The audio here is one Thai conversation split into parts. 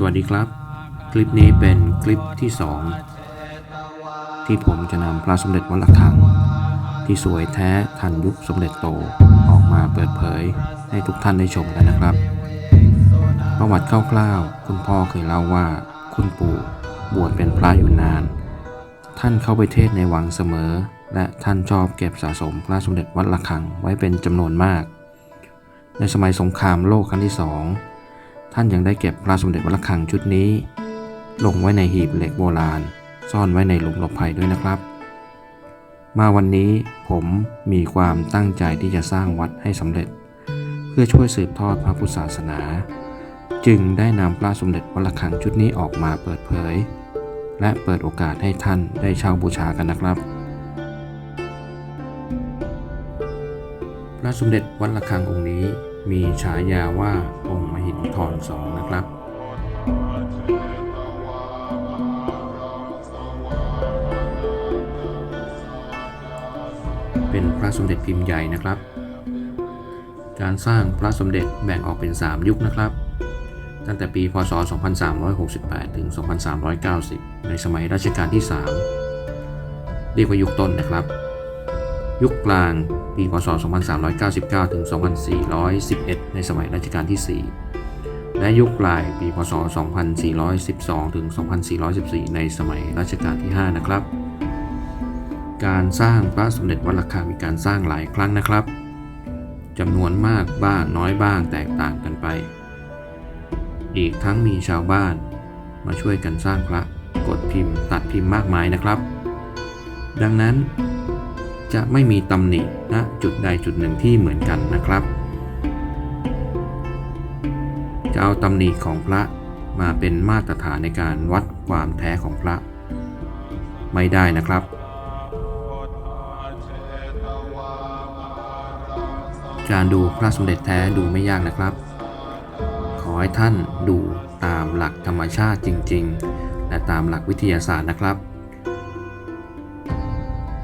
สวัสดีครับ คลิปนี้เป็นคลิปที่ 2 ที่ผมจะนำพระสมเด็จวัดระฆัง ที่สวยแท้ทันยุคสมเด็จโตออกมาเปิดเผยให้ทุกท่านได้ชมกันนะครับ ประวัติคร่าวๆคุณพ่อเคยเล่าว่าคุณปู่บวชเป็นพระอยู่นาน ท่านเข้าไปเทศในวังเสมอ และท่านชอบเก็บสะสมพระสมเด็จวัดระฆังไว้เป็นจำนวนมาก ในสมัยสงครามโลกครั้งที่สอง ท่านยังได้เก็บพระสมเด็จวัดระฆังชุดนี้ ลงไว้ในหีบเหล็กโบราณ ซ่อนไว้ในหลุมหลบภัยด้วยนะครับ มาวันนี้ผมมีความตั้งใจที่จะสร้างวัดให้สำเร็จ เพื่อช่วยสืบทอดพระพุทธศาสนา จึงได้นำพระสมเด็จวัดระฆังชุดนี้ออกมาเปิดเผย และเปิดโอกาสให้ท่านได้เช่าบูชากันนะครับพระสมเด็จวัดระฆังองค์นี้ มีฉายาว่าองค์มหินทรสองนะครับ เป็นพระสมเด็จพิมพ์ใหญ่นะครับ การสร้างพระสมเด็จแบ่งออกเป็น 3 ยุคนะครับ ตั้งแต่ปีพศ 2368 ถึง 2390 ในสมัยรัชกาลที่ 3 เรียกว่ายุคต้นนะครับ ยุคกลางปีพศ 2399 ถึง 2411 ในสมัยรัชกาลที่ 4 และยุคปลายปีพศ 2412 ถึง 2414 ในสมัยรัชกาลที่ 5 นะครับ การสร้างพระสมเด็จวัดระฆังมีการสร้างหลายครั้งนะครับจำนวนมากบ้างน้อยบ้างแตกต่างกันไป อีกทั้งมีชาวบ้านมาช่วยกันสร้างพระกดพิมพ์ตัดพิมพ์มากมายนะครับ ดังนั้น จะไม่มีตำหนิณจุดใดจุดหนึ่งที่เหมือนกันนะครับ จะเอาตำหนิของพระมาเป็นมาตรฐานในการวัดความแท้ของพระ ไม่ได้นะครับ การดูพระสมเด็จแท้ดูไม่ยากนะครับ ขอให้ท่านดูตามหลักธรรมชาติจริง ๆ และตามหลักวิทยาศาสตร์นะครับ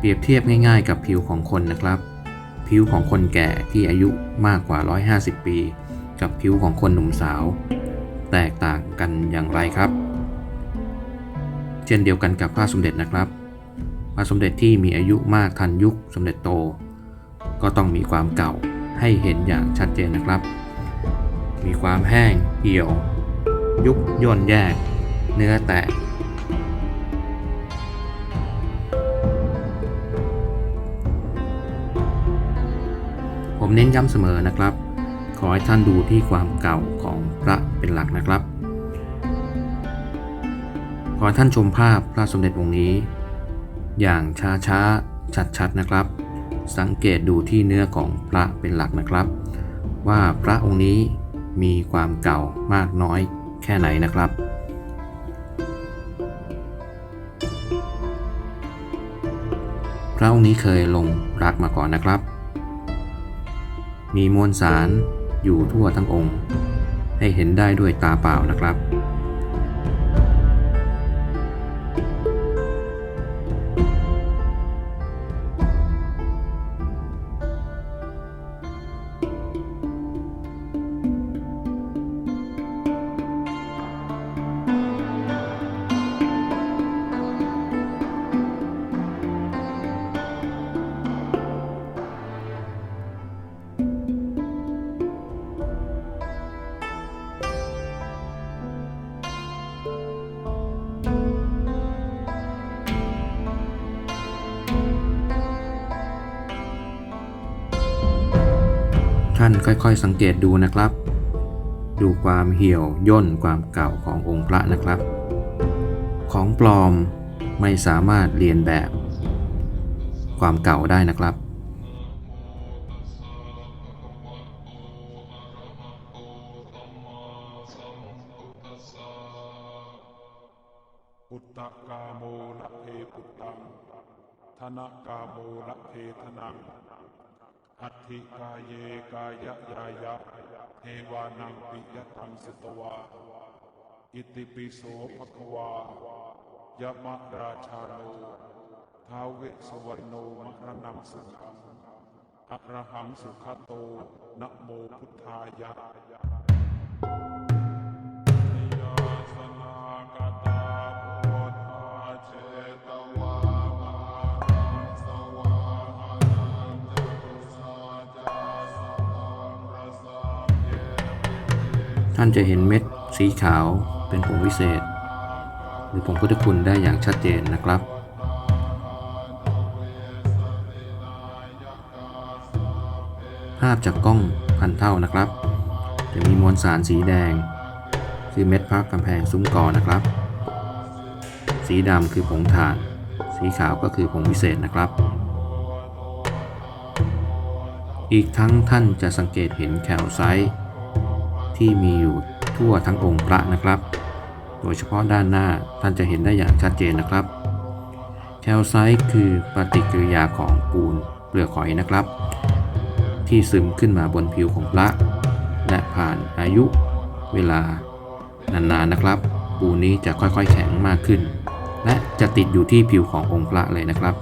รียบเทียบง่ายๆ กับผิวของคนนะครับ ผิวของคนแก่ที่อายุมากกว่า 150 ปี กับผิวของคนหนุ่มสาว แตกต่างกันอย่างไรครับ เช่นเดียวกันกับพระสมเด็จนะครับพระสมเด็จที่มีอายุมากทันยุคสมเด็จโต ก็ต้องมีความเก่าให้เห็นอย่างชัดเจนนะครับ มีความแห้งเหี่ยว ยุบย่นแยก เนื้อแตก ผมเน้นย้ำเสมอนะครับ ขอให้ท่านดูที่ความเก่าของพระเป็นหลักนะครับ ขอให้ท่านชมภาพพระสมเด็จองค์นี้ อย่างช้าๆชัดๆนะครับ สังเกตดูที่เนื้อของพระเป็นหลักนะครับ ว่าพระองค์นี้มีความเก่ามากน้อยแค่ไหนนะครับพระองค์นี้เคยลงรักมาก่อนนะครับ มีมวลสารอยู่ทั่วทั้งองค์ ให้เห็นได้ด้วยตาเปล่านะครับ ท่านค่อยๆสังเกตดูนะครับ ดูความเหี่ยวย่นความเก่าขององค์พระนะครับ ของปลอมไม่สามารถเรียนแบบ ความเก่าได้นะครับุตตะกาโมละเพปุตตังธนกาโมละเพธนัง อัตถิกายเยกายะยายะเทวานังปิยตังสตวา อิติปิโสภควายะมะราชาโนท้าวเวสวรณโนมรณังสุขังอะระหังสุขโตนะโมพุทธายะ ท่านจะเห็นเม็ดสีขาวเป็นผงวิเศษ หรือผงพุทธคุณได้อย่างชัดเจนนะครับ ภาพจากกล้องพันเท่านะครับ จะมีมวลสารสีแดง คือเม็ดพักกำแพงซุ้มกอนะครับ สีดำคือผงถ่าน สีขาวก็คือผงวิเศษนะครับอีกทั้งท่านจะสังเกตเห็นแคลไซต์ ที่มีอยู่ทั่วทั้งองค์พระนะครับ โดยเฉพาะด้านหน้าท่านจะเห็นได้อย่างชัดเจนนะครับแคลไซต์คือปฏิกิริยาของปูนเปลือกหอยนะครับ ที่ซึมขึ้นมาบนผิวของพระ และผ่านอายุเวลานานๆนะครับ ปูนนี้จะค่อยๆแข็งมากขึ้น และจะติดอยู่ที่ผิวขององค์พระเลยนะครับ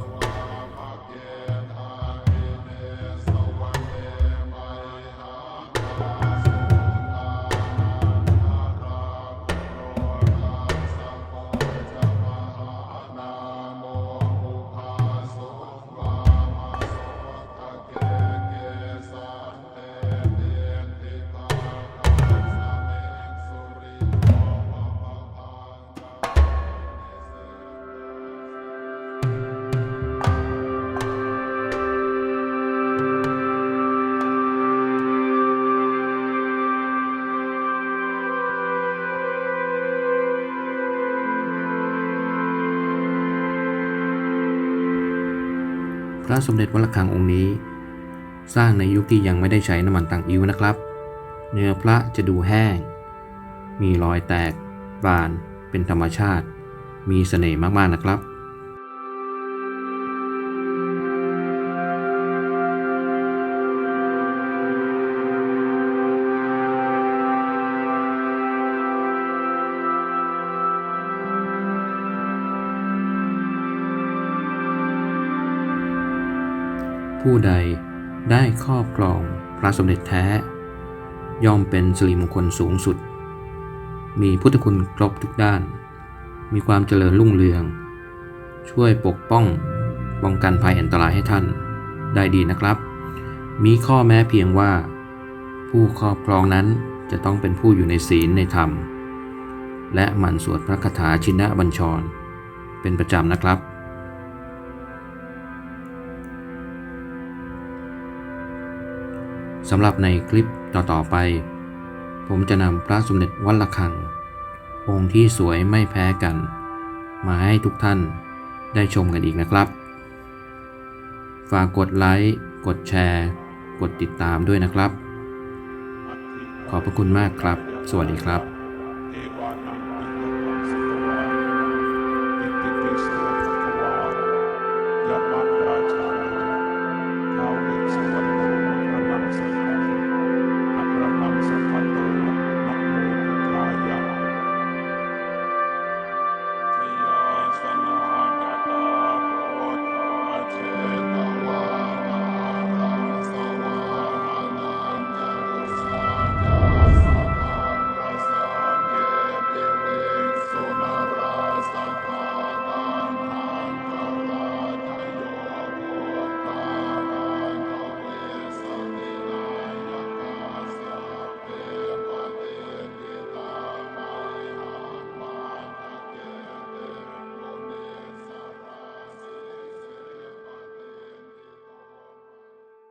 ระสมเด็จวัดระฆังองค์นี้ สร้างในยุคที่ยังไม่ได้ใช้น้ำมันตังอิ้วนะครับ เนื้อพระจะดูแห้ง มีรอยแตก บาน เป็นธรรมชาติ มีเสน่ห์มากๆนะครับ ผู้ใดได้ครอบครองพระสมเด็จแท้ ย่อมเป็นสิริมงคลสูงสุด มีพุทธคุณครบทุกด้าน มีความเจริญรุ่งเรือง ช่วยปกป้องป้องกันภัยอันตรายให้ท่านได้ดีนะครับ มีข้อแม้เพียงว่า ผู้ครอบครองนั้นจะต้องเป็นผู้อยู่ในศีลในธรรมและหมั่นสวดพระคาถาชินะบัญชร เป็นประจำนะครับ สำหรับในคลิปต่อๆไป ผมจะนำพระสมเด็จวัดระฆัง องค์ที่สวยไม่แพ้กัน มาให้ทุกท่านได้ชมกันอีกนะครับ ฝากกดไลค์ กดแชร์ กดติดตามด้วยนะครับ ขอบพระคุณมากครับ สวัสดีครับ